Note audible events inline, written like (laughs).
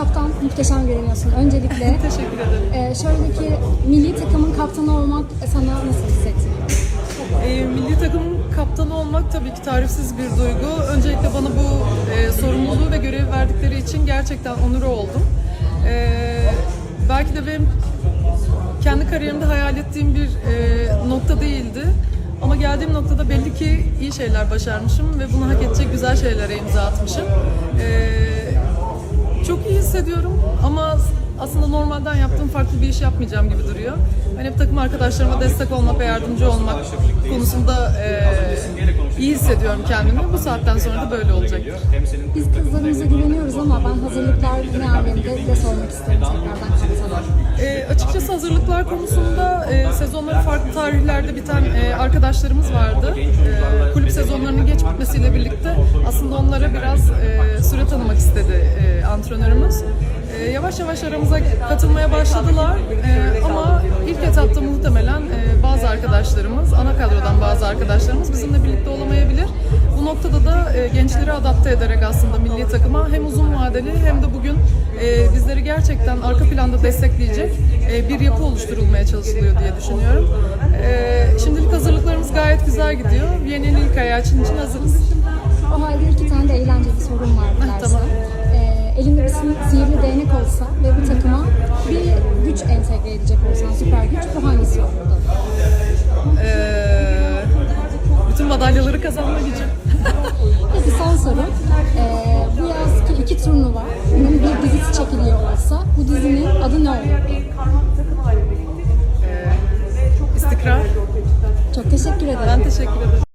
kaptan muhteşem görünüyorsun. Öncelikle (laughs) Teşekkür ederim. e, şöyle ki milli takımın kaptanı olmak sana nasıl hissettiriyor? Ee, milli takımın kaptanı olmak tabii ki tarifsiz bir duygu. Öncelikle bana bu e, sorumluluğu ve görevi verdikleri için gerçekten onur oldum. Ee, belki de benim kendi kariyerimde hayal ettiğim bir e, nokta değildi. Ama geldiğim noktada belli ki iyi şeyler başarmışım ve bunu hak edecek güzel şeylere imza atmışım. Ee, aslında normalden yaptığım farklı bir iş yapmayacağım gibi duruyor. Ben hep takım arkadaşlarıma destek olmak ve yardımcı olmak konusunda e, iyi hissediyorum kendimi. Bu saatten sonra da böyle olacaktır. Biz kızlarımıza güveniyoruz ama ben hazırlıklar ne alemde de sormak isterim tekrardan. E, açıkçası hazırlıklar konusunda e, sezonları farklı tarihlerde biten e, arkadaşlarımız vardı. E, kulüp sezonlarının geç bitmesiyle birlikte aslında onlara biraz e, süre tanımak istedi e, antrenörümüz. Yavaş yavaş aramıza katılmaya başladılar E, ama ilk etapta muhtemelen e, bazı arkadaşlarımız, ana kadrodan bazı arkadaşlarımız bizimle birlikte olamayabilir. Bu noktada da e, gençleri adapte ederek aslında milli takıma hem uzun vadeli hem de bugün e, bizleri gerçekten arka planda destekleyecek e, bir yapı oluşturulmaya çalışılıyor diye düşünüyorum. E, şimdilik hazırlıklarımız gayet güzel gidiyor. Viyana'nın ilk ayağı için hazırız. Elinde bir si- sihirli değnek olsa ve bu takıma bir güç entegre edecek olsan süper güç bu hangisi olurdu? E, bütün madalyaları kazanma gücü. (laughs) Peki son soru. Ee, bu yazki iki turnuva bunun bir dizisi çekiliyor olsa bu dizinin adı ne olur? İstikrar. Çok teşekkür ederim. Ben teşekkür ederim.